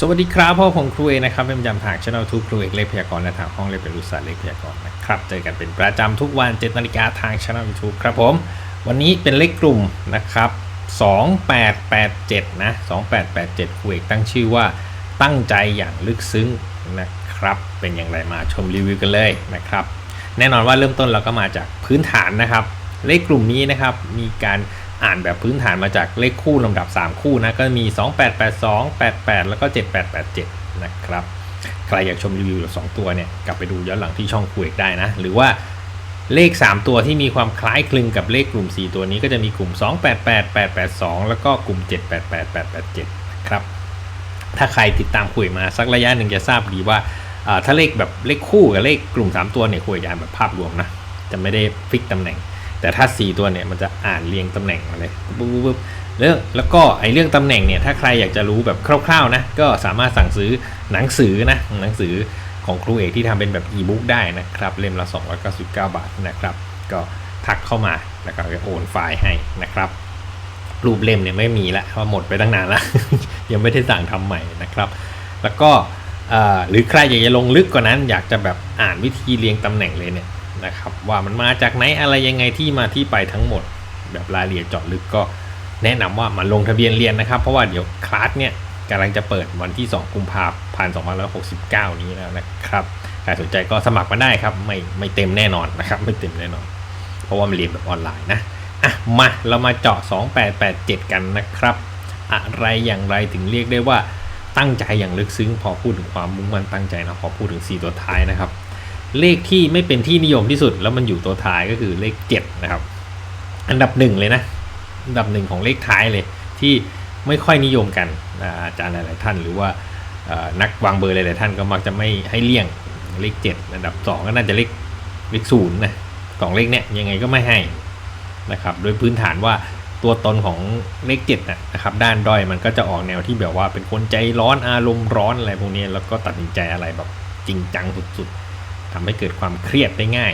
สวัสดีครับพ่อผมครูเอกนะครับเป็นประจำทางช่องทูครูเอกเลขพยากรณ์และทางห้องเลขเป็นรุษาเลขพยากรณ์นะครับเจอกันเป็นประจำทุกวัน7นาฬิกาทางช่องยูทูบครับผมวันนี้เป็นเลขกลุ่มนะครับ2887นะ2887ครูเอกตั้งชื่อว่าตั้งใจอย่างลึกซึ้งนะครับเป็นอย่างไรมาชมรีวิวกันเลยนะครับแน่นอนว่าเริ่มต้นเราก็มาจากพื้นฐานนะครับ เลขกลุ่มนี้นะครับมีการ อ่านแบบพื้นฐานมาจากเลขคู่ลำดับ 3 คู่นะ ก็มี 2882 88 แล้วก็ 7887 นะครับ ใครอยากชมรีวิวสองตัวเนี่ย กลับไปดูย้อนหลังที่ช่องคุยได้นะ หรือว่าเลข 3 ตัวที่มีความคล้ายคลึงกับเลขกลุ่ม 4 ตัวนี้ก็จะมีกลุ่ม 288 882 แล้วก็กลุ่ม 788 887ครับ ถ้าใครติดตามคุยมาสักระยะหนึ่งจะทราบดีว่าถ้าเลขแบบเลขคู่กับเลขกลุ่ม 3 ตัวเนี่ยคุยอ่านแบบภาพรวมนะ จะไม่ได้ฟิกตำแหน่ง แต่ถ้า 4 ตัวเนี่ยมันจะอ่านเรียงตำแหน่งมาเลยปุ๊บปุ๊บเรื่องแล้วก็ไอ้เรื่องตำแหน่งเนี่ยถ้าใครอยากจะรู้แบบคร่าวๆนะก็สามารถสั่งซื้อหนังสือนะหนังสือของครูเอกที่ทำเป็นแบบอีบุ๊กได้นะครับ เล่มละ 299 บาทนะครับ ก็ทักเข้ามาแล้วก็โอนไฟล์ให้นะครับ รูปเล่มเนี่ยไม่มีล้วเพราะหมดไปตั้งนานแล้วยังไม่ได้สั่งทำใหม่นะครับ แล้วก็หรือใครอยากจะลงลึกกว่านั้น อยากจะแบบอ่านวิธีเรียงตำแหน่งเลยเนี่ย นะครับ ว่ามันมาจากไหนอะไรยังไงที่มาที่ไปทั้งหมด แบบรายละเอียดเจาะลึกก็แนะนำว่ามาลงทะเบียนเรียนนะครับ เพราะว่าเดี๋ยวคลาสเนี่ยกำลังจะเปิดวันที่ 2 กุมภาพันธ์ 2569 นี้แล้วนะครับใครสนใจก็สมัครมาได้ครับ ไม่ไม่เต็มแน่นอนนะครับ ไม่เต็มแน่นอน เพราะว่ามันเรียนแบบออนไลน์นะอะมาเรามาเจาะ 2887 กันนะครับ อะไรอย่างไรถึงเรียกได้ว่าตั้งใจอย่างลึกซึ้ง พอพูดถึงความมุ่งมั่นตั้งใจนะพอพูดถึง 4 ตัวท้ายนะครับ เลขที่ไม่เป็นที่นิยมที่สุด แล้วมันอยู่ตัวท้ายก็คือเลข 7 นะครับ อันดับหนึ่งเลยนะอันดับหนึ่งของเลขท้ายเลย ที่ไม่ค่อยนิยมกันอาจารย์หลาย ๆ ท่าน หรือว่านักวางเบอร์หลาย ๆ ท่านก็มักจะไม่ให้เลี่ยงเลข 7 อันดับ 2 ก็น่าจะเลขเลขศูนย์นะสองเลขเนี้ยยังไงก็ไม่ให้นะครับโดยพื้นฐานว่าตัวตนของเลขเจ็ดนะนะครับด้านด้อยมันก็จะออกแนวที่แบบว่าเป็นคนใจร้อนอารมณ์ร้อนอะไรพวกนี้แล้วก็ตัดสินใจอะไรแบบจริงจังสุดๆ ทำให้เกิดความเครียดได้ง่าย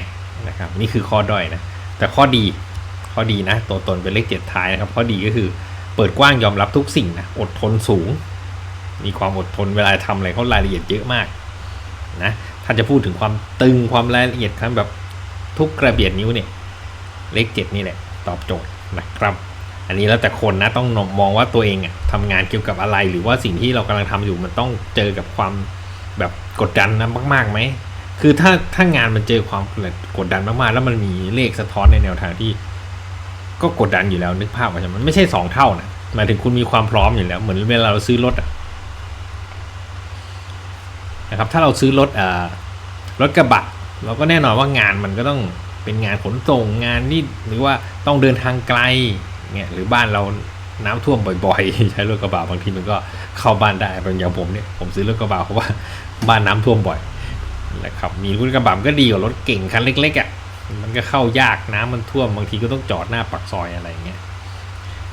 นะครับนี่คือข้อด้อยนะแต่ข้อดีข้อดีนะตัวตนเป็นเลขเจ็ดท้ายนะครับข้อดีก็คือเปิดกว้างยอมรับทุกสิ่งนะอดทนสูง มีความอดทนเวลาทำอะไรเขารายละเอียดเยอะมากนะถ้าจะพูดถึงความตึงความรายละเอียดครับแบบทุกกระเบียดนิ้วเนี่ยเลขเจ็ดนี่แหละตอบโจทย์นะครับ อันนี้แล้วแต่คนนะต้องมองว่าตัวเองอะทำงานเกี่ยวกับอะไร หรือว่าสิ่งที่เรากำลังทำอยู่มันต้องเจอกับความแบบกดดันนะมากๆไหม คือถ้าถ้างานมันเจอความกดดันมากๆ แล้วมันมีเลขสะท้อนในแนวทางที่ ก็กดดันอยู่แล้วนึกภาพว่ามันไม่ใช่สองเท่านะหมายถึงคุณมีความพร้อมอยู่แล้ว เหมือนเวลาเราซื้อรถอะนะครับ ถ้าเราซื้อรถอ่ารถกระบะเราก็แน่นอนว่างานมันก็ต้องเป็นงานขนส่งงานนี่หรือว่าต้องเดินทางไกลเงี้ยหรือบ้านเราน้ำท่วมบ่อยๆ ใช้รถกระบะบางทีมันก็เข้าบ้านได้เป็นอย่างผมเนี่ยผมซื้อรถกระบะเพราะว่าบ้านน้ำท่วมบ่อย นะครับมีรถกระบะมันก็ดีกว่ารถเก่งคันเล็กๆอะมันก็เข้ายากน้ำมันท่วมบางทีก็ต้องจอดหน้าปากซอยอะไรอย่างเงี้ย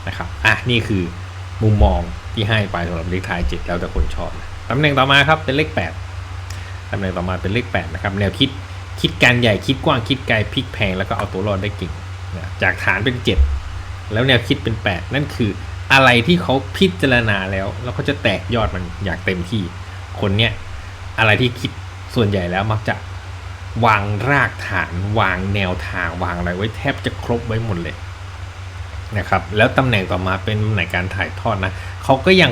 นะครับอะนี่คือมุมมองที่ให้ไปสำหรับเลขท้ายเจ็ดแล้วแต่คนชอบนะตำแหน่งต่อมาครับเป็นเลขแปดตำแหน่งต่อมาเป็นเลขแปดนะครับแนวคิดคิดการใหญ่คิดกว้างคิดไกลพลิกแพงแล้วก็เอาตัวรอดได้เก่งนะจากฐานเป็น7แล้วแนวคิดเป็น8นั่นคืออะไรที่เขาพิจารณาแล้ว แล้วเขาจะแตกยอดมันอย่างเต็มที่คนเนี้ยอะไรที่คิด ส่วนใหญ่แล้วมักจะวางรากฐาน วางแนวทางวางอะไรไว้แทบจะครบไว้หมดเลยนะครับแล้วตำแหน่งต่อมาเป็นตำแหน่งการถ่ายทอดนะเขาก็ยัง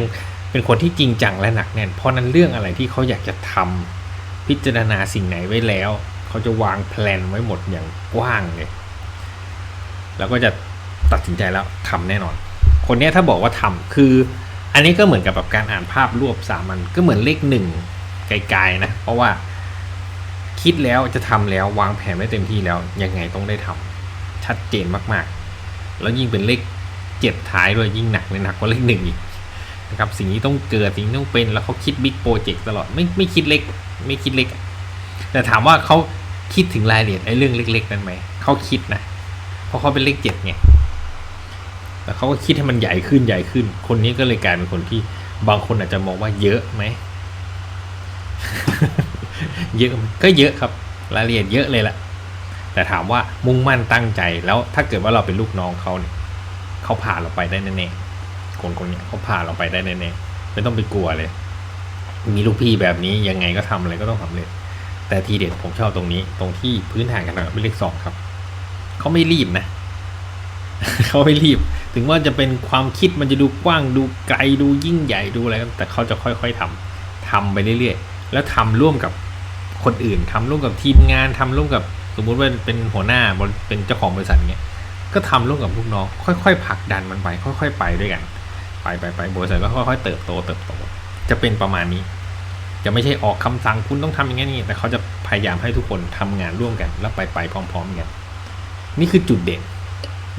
เป็นคนที่จริงจังและหนักแน่น เพราะนั้นเรื่องอะไรที่เขาอยากจะทำพิจารณาสิ่งไหนไว้แล้ว เขาจะวางแผนไว้หมดอย่างกว้างเลยแล้วก็จะตัดสินใจแล้วทำแน่นอน คนนี้ถ้าบอกว่าทำคือ อันนี้ก็เหมือนกับแบบการอ่านภาพรวบสามันก็เหมือนเลขหนึ่ง ไกลๆนะ เพราะว่าคิดแล้วจะทำแล้ววางแผนไว้เต็มที่แล้วยังไงต้องได้ทำชัดเจนมากๆ แล้วยิ่งเป็นเลขเจ็ดท้ายด้วยยิ่งหนักเลยหนักกว่าเลขหนึ่งอีกนะครับสิ่งนี้ต้องเกิดสิ่งนี้ต้องเป็นแล้วเขาคิดบิ๊กโปรเจกต์ตลอดไม่ไม่คิดเล็กไม่คิดเล็ก แต่ถามว่าเขาคิดถึงรายละเอียดไอ้เรื่องเล็ก ๆ นั้นไหมเขาคิดนะเพราะเขาเป็นเลขเจ็ดไงแต่เขาก็คิดให้มันใหญ่ขึ้นใหญ่ขึ้น คนนี้ก็เลยกลายเป็นคนที่บางคนอาจจะมองว่าเยอะไหม เยอะก็เยอะครับรายละเอียดเยอะเลยแหละแต่ถามว่ามุ่งมั่นตั้งใจแล้วถ้าเกิดว่าเราเป็นลูกน้องเขาเนี่ยเขาพาเราไปได้แน่ๆคนคนนี้เขาพาเราไปได้แน่ๆไม่ต้องไปกลัวเลย มีลูกพี่แบบนี้ยังไงก็ทำอะไรก็ต้องสำเร็จแต่ทีเด็ดผมชอบตรงนี้ ตรงที่พื้นฐานการทำงานเป็นเลขสองครับเขาไม่รีบนะเขาไม่รีบ ถึงว่าจะเป็นความคิดมันจะดูกว้างดูไกลดูยิ่งใหญ่ดูอะไรแต่เขาจะค่อยๆทำทำไปเรื่อยๆ แล้วทำร่วมกับคนอื่นทำร่วมกับทีมงานทำร่วมกับสมมุติว่าเป็นหัวหน้าเป็นเจ้าของบริษัทเงี้ยก็ทำร่วมกับลูกน้องค่อยๆผลักดันมันไป ค่อย ๆ ไปด้วยกัน ไปไปไปบริษัทก็ค่อยๆเติบโตเติบโต จะเป็นประมาณนี้ จะไม่ใช่ออกคำสั่งคุณต้องทำอย่างนี้นี่แต่เขาจะพยายามให้ทุกคนทำงานร่วมกัน แล้วไปไปพร้อม ๆ กัน นี่คือจุดเด่น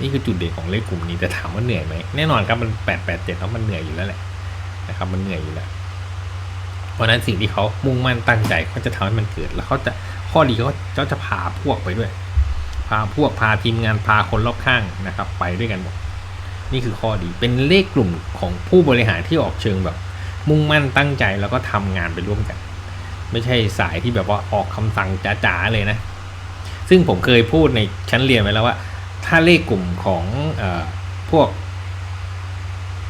นี่คือจุดเด่นของเลขกลุ่มนี้แต่ถามว่าเหนื่อยไหมแน่นอนครับมันแปดแปดเจ็ดแล้วมันเหนื่อยอยู่แล้วแหละนะครับมันเหนื่อยอยู่แล้ว เพราะนั้นสิ่งที่เขามุ่งมั่นตั้งใจเขาจะทำให้มันเกิด แล้วเขาจะข้อดีเขาเขาจะพาพวกไปด้วย พาพวกพาทีมงานพาคนรอบข้างนะครับ ไปด้วยกันหมดนี่คือข้อดีเป็นเลขกลุ่มของผู้บริหารที่ออกเชิงแบบ มุ่งมั่นตั้งใจแล้วก็ทำงานไปร่วมกัน ไม่ใช่สายที่แบบว่าออกคำสั่งจ๋าๆเลยนะ ซึ่งผมเคยพูดในชั้นเรียนไว้แล้วว่า ถ้าเลขกลุ่มของออพวก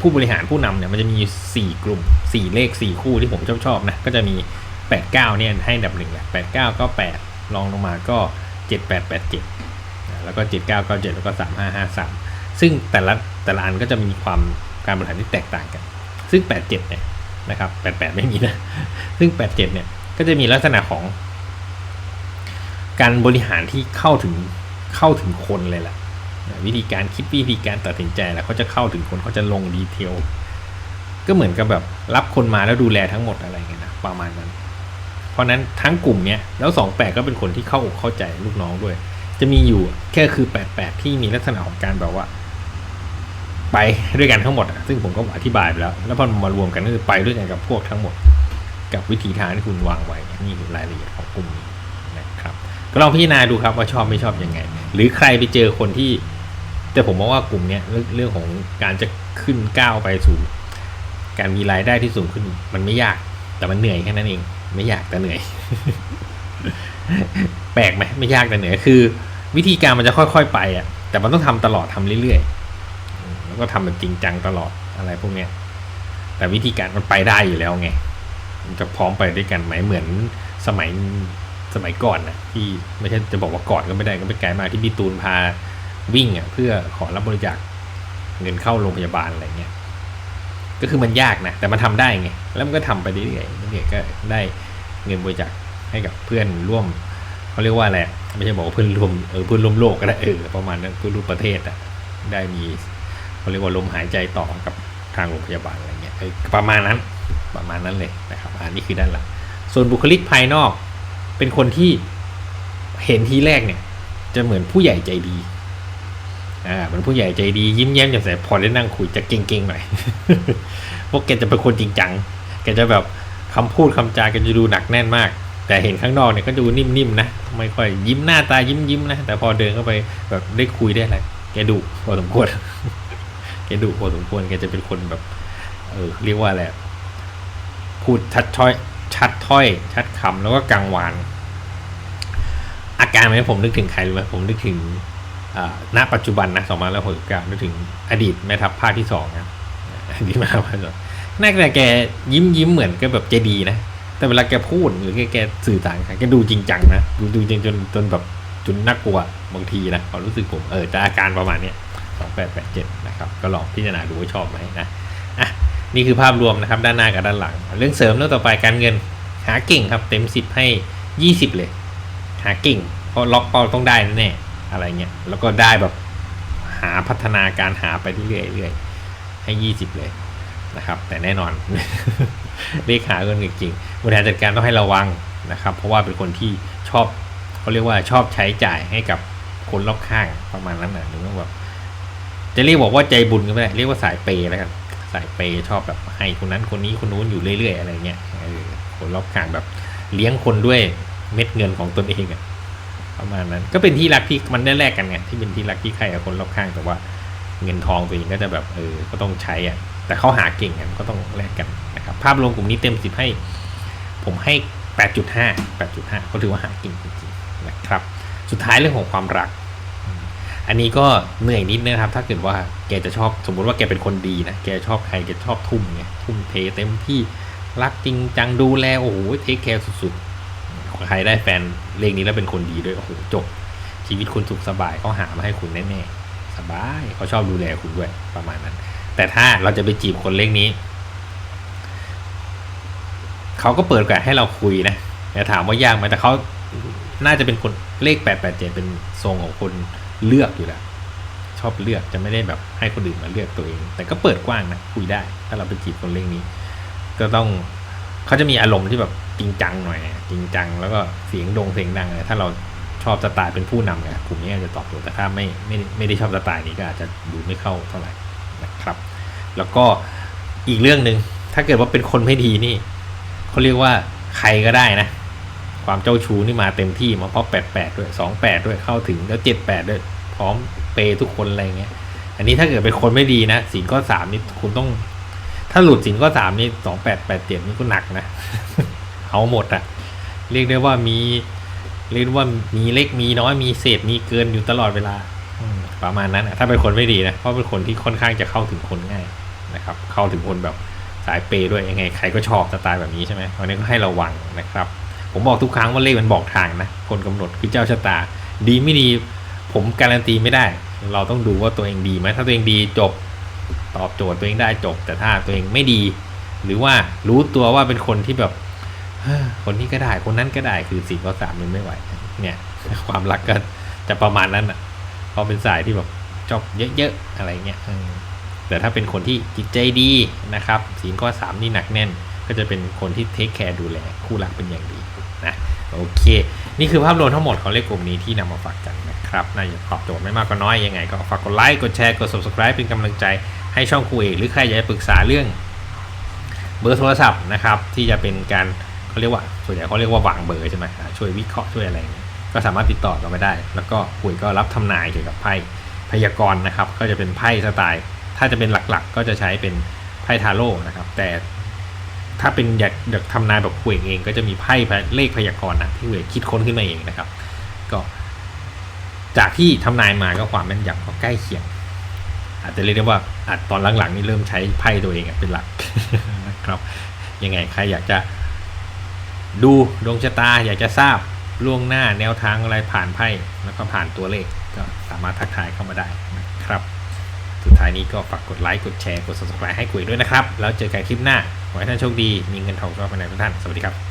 ผู้บริหารผู้นำเนี่ยมันจะมี 4 กลุ่ม 4 เลข 4 คู่ที่ผมชอบชอบนะ ก็จะมี 89 เนี่ยให้อันดับหนึ่งแหละ89ก็8รองลงมาก็ 7887 แล้วก็ 7997 แล้วก็ 3553 ซึ่งแต่ละแต่ละอันก็จะมีความการบริหารที่แตกต่างกัน ซึ่ง 87 เนี่ยนะครับ 88 ไม่มีนะ ซึ่ง 87 เนี่ยก็จะมีลักษณะของ การบริหารที่เข้าถึงเข้าถึงคนเลยแหละ วิธีการคิดวิธีการตัดสินใจแล้วเขาจะเข้าถึงคนเขาจะลงดีเทลก็เหมือนกับแบบรับคนมาแล้วดูแลทั้งหมดอะไรเงี้ยนะประมาณนั้น เพราะนั้นทั้งกลุ่มเนี้ยแล้วสองแปดก็เป็นคนที่เข้าอกเข้าใจลูกน้องด้วย จะมีอยู่แค่คือแปดแปดที่มีลักษณะของการแบบว่า ไปด้วยกันทั้งหมดซึ่งผมก็อธิบายไปแล้ว แล้วพอมารวมกันก็คือไปด้วยกันกับพวกทั้งหมด กับวิธีทางที่คุณวางไว้นี่คือรายละเอียดของกลุ่มนี้นะครับ ก็ลองพิจารณาดูครับว่าชอบไม่ชอบยังไง หรือใครไปเจอคนที่ แต่ผมมองว่ากลุ่มเนี้ยเรื่องเรื่องของการจะขึ้นก้าวไปสู่การมีรายได้ที่สูงขึ้นมันไม่ยาก แต่มันเหนื่อยแค่นั้นเอง ไม่ยากแต่เหนื่อย แปลกไหมไม่ยากแต่เหนื่อยคือ วิธีการมันจะค่อยๆไปอะ แต่มันต้องทำตลอดทำเรื่อยๆแล้วก็ทำแบบจริงจังตลอดอะไรพวกเนี้ย แต่วิธีการมันไปได้อยู่แล้วไงมันจะพร้อมไปด้วยกันไหมเหมือนสมัยสมัยก่อนนะที่ไม่ใช่จะบอกว่าก่อนก็ไม่ได้ก็ไปไกลมากที่พี่ตูนพา วิ่งอะเพื่อขอรับบริจาคเงินเข้าโรงพยาบาลอะไรเงี้ยก็คือมันยากนะ แต่มันทำได้ไง แล้วมันก็ทำไปเรื่อยๆเรื่อยๆก็ได้เงินบริจาคให้กับเพื่อนร่วมเขาเรียกว่าอะไรไม่ใช่บอกว่าเพื่อนร่วมเออเพื่อนร่วมโลกก็ได้เออประมาณนั้นเพื่อนร่วมประเทศอะได้มีเขาเรียกว่าลมหายใจต่อกับทางโรงพยาบาลอะไรเงี้ยออประมาณนั้นประมาณนั้นเลยนะครับอันนี้คือด้านหลังส่วนบุคลิกภายนอก เป็นคนที่เห็นทีแรกเนี่ย จะเหมือนผู้ใหญ่ใจดี อ่าเหมือนผู้ใหญ่ใจดียิ้มแย้มแจ่มใสพอได้นั่งคุยจะเก่งๆหน่อยพวกแกจะเป็นคนจริงจังแกจะแบบคำพูดคำจาแกจะดูหนักแน่นมาก แต่เห็นข้างนอกเนี่ยก็ดูนิ่มๆนะไม่ค่อยยิ้มหน้าตายิ้มยิ้มๆนะแต่พอเดินเข้าไปแบบได้คุยได้อะไรแกดุพอสมควรแกดุพอสมควรแกจะเป็นคนแบบ เออเรียกว่าอะไรพูดชัดถ้อยชัดถ้อย ชัดคำแล้วก็กังวานอาการไหมผมนึกถึงใครรู้ไหมผมนึกถึง ณปัจจุบันนะ2569นึกถึงอดีตแม่ทัพภาคที่สองนะอดีตแม่ทัพภาคที่สองน่าจะแกยิ้มยิ้มเหมือนก็แบบใจดีนะ แต่เวลาแกพูดหรือแกแกสื่อสารกันแกดูจริงจังนะ ดูจริงจนจนแบบจนน่ากลัวบางทีนะความรู้สึกผมเออจะอาการประมาณเนี้ย2887นะครับ ก็ลองพิจารณาดูว่าชอบไหมนะอะนี่คือภาพรวมนะครับด้านหน้ากับด้านหลัง เรื่องเสริมเรื่องต่อไปการเงินหาเก่งครับเต็ม10ให้20เลย หาเก่งเพราะล็อกเป้าต้องได้แน่ อะไรเงี้ยแล้วก็ได้แบบหาพัฒนาการหาไปเรื่อยๆเรื่อยให้ 20 เลยนะครับ แต่แน่นอนเลขหาเงินจริงๆบริหารจัดการต้องให้ระวังนะครับ เพราะว่าเป็นคนที่ชอบเขาเรียกว่าชอบใช้จ่ายให้กับคนรอบข้างประมาณนั้นนะหรือว่าแบบจะเรียกบอกว่าใจบุญก็ไม่ได้เรียกว่าสายเปย์แล้วกันสายเปย์ชอบแบบให้คนนั้นคนนี้คนนู้นอยู่เรื่อยๆ อะไรเงี้ยคนรอบข้างแบบเลี้ยงคนด้วยเม็ดเงินของตนเองอะ ประมาณนั้น ก็เป็นที่รักที่มันได้แลกกันไงที่เป็นที่รักที่ใครกับคนรอบข้างแต่ว่า เงินทองตัวเองก็จะแบบเออก็ต้องใช้อะแต่เขาหาเก่งกันก็ต้องแลกกันนะครับภาพรวมกลุ่มนี้เต็มสิบให้ ผมให้ 8.5 8.5เขาถือว่าหาเก่งจริงๆนะครับ สุดท้ายเรื่องของความรัก อันนี้ก็เหนื่อยนิดนะครับ ถ้าเกิดว่าแกจะชอบสมมุติว่าแกเป็นคนดีนะแกชอบใครแกชอบทุ่มไงทุ่มเทเต็มที่รักจริงจังดูแลโอ้โหเทคแคร์สุดๆ ใครได้แฟนเลขนี้แล้วเป็นคนดีด้วยโอ้โหจบ ชีวิตคุณสุขสบายเขาหามาให้คุณแน่ๆสบายเขาชอบดูแลคุณด้วยประมาณนั้น แต่ถ้าเราจะไปจีบคนเลขนี้เขาก็เปิดโอกาสให้เราคุยนะแต่ถามว่ายากไหมแต่เขาน่าจะเป็นคนเลขแปดแปดเจ็ดเป็นทรงของคนเลือกอยู่แล้วชอบเลือกจะไม่ได้แบบให้คนอื่นมาเลือกตัวเอง แต่ก็เปิดกว้างนะคุยได้ ถ้าเราไปจีบคนเลขนี้ ก็ต้อง เขาจะมีอารมณ์ที่แบบจริงจังหน่อยจริงจัง แล้วก็เสียงดงเสียงดังเลยถ้าเราชอบสไตล์เป็นผู้นำเนี่ยกลุ่มนี้อาจจะตอบโจทย์แต่ถ้าไม่ไม่ไม่ได้ชอบสไตล์นี้ก็อาจจะดูไม่เข้าเท่าไหร่นะครับ แล้วก็อีกเรื่องหนึ่งถ้าเกิดว่าเป็นคนไม่ดีนี่เขาเรียกว่าใครก็ได้นะ ความเจ้าชู้นี่มาเต็มที่มาเพราะแปดแปดด้วยสองแปดด้วยเข้าถึงแล้วเจ็ดแปดด้วยพร้อมเปย์ทุกคนอะไรเงี้ย อันนี้ถ้าเกิดเป็นคนไม่ดีนะสินข้อสามนี่คุณต้อง ถ้าหลุดสินข้อสามนี่สองแปดแปดเจ็ดนี่ก็หนักนะ เอาหมดอะเรียกได้ว่ามีเรียกได้ว่ามีเล็กมีน้อยมีเศษมีเกินอยู่ตลอดเวลาประมาณนั้นอะถ้าเป็นคนไม่ดีนะเพราะเป็นคนที่ค่อนข้างจะเข้าถึงคนง่ายนะครับ เข้าถึงคนแบบสายเปย์ด้วยยังไงใครก็ชอบสไตล์แบบนี้ใช่ไหมวันนี้ก็ให้ระวังนะครับ ผมบอกทุกครั้งว่าเลขมันบอกทางนะคนกำหนดคือเจ้าชะตา ดีไม่ดี ผมการันตีไม่ได้ เราต้องดูว่าตัวเองดีไหมถ้าตัวเองดีจบ ตอบโจทย์ตัวเองได้จบ แต่ถ้าตัวเองไม่ดี หรือว่ารู้ตัวว่าเป็นคนที่แบบคนนี้ก็ได้คนนั้นก็ได้คือสี่ข้อสามมันไม่ไหว เนี่ย ความรักก็จะประมาณนั้นอะเพราะเป็นสายที่แบบชอบเยอะๆอะไรเงี้ยแต่ถ้าเป็นคนที่จิตใจดีนะครับสีลข้อสามนี่หนักแน่น ก็จะเป็นคนที่เทคแคร์ดูแลคู่รักเป็นอย่างดีนะโอเค นี่คือภาพรวมทั้งหมดของเลขกลุ่มนี้ที่นำมาฝากกันนะครับน่าจะตอบโจทย์ไม่มากก็น้อยยังไง ก็ฝากกดไลค์กดแชร์กด subscribe เป็นกำลังใจ ให้ช่องครูเอกหรือใครอยากปรึกษาเรื่องเบอร์โทรศัพท์นะครับ ที่จะเป็นการเขาเรียกว่าส่วนใหญ่เขาเรียกว่าวางเบอร์ใช่ไหมช่วยวิเคราะห์ช่วยอะไรเงี้ยก็สามารถติดต่อเราไปได้ แล้วก็คุยก็รับทำนายเกี่ยวกับไพ่พยากรณ์นะครับ ก็จะเป็นไพ่สไตล์ ถ้าจะเป็นหลักๆ ก็จะใช้เป็นไพ่ทาโร่นะครับ แต่ถ้าเป็นอยากอยากทำนายแบบคุยเอง ก็จะมีไพ่เลขพยากรณ์นะที่คุยคิดค้นขึ้นมาเองนะครับ ก็ จากที่ทำนายมาก็ความแม่นยำก็ใกล้เคียง อาจจะเรียกได้ว่าอาจตอนหลังๆนี่เริ่มใช้ไพ่ตัวเองเป็นหลักนะครับ ยังไงใครอยากจะดูดวงชะตาอยากจะทราบล่วงหน้าแนวทางอะไรผ่านไพ่แล้วก็ผ่านตัวเลขก็สามารถทักทายเข้ามาได้นะครับ สุดท้ายนี้ก็ฝากกดไลค์กดแชร์กด subscribe ให้กุยด้วยนะครับ แล้วเจอกันคลิปหน้า ขอให้ท่านโชคดี มีเงินทองเข้ามาในทุกท่าน สวัสดีครับ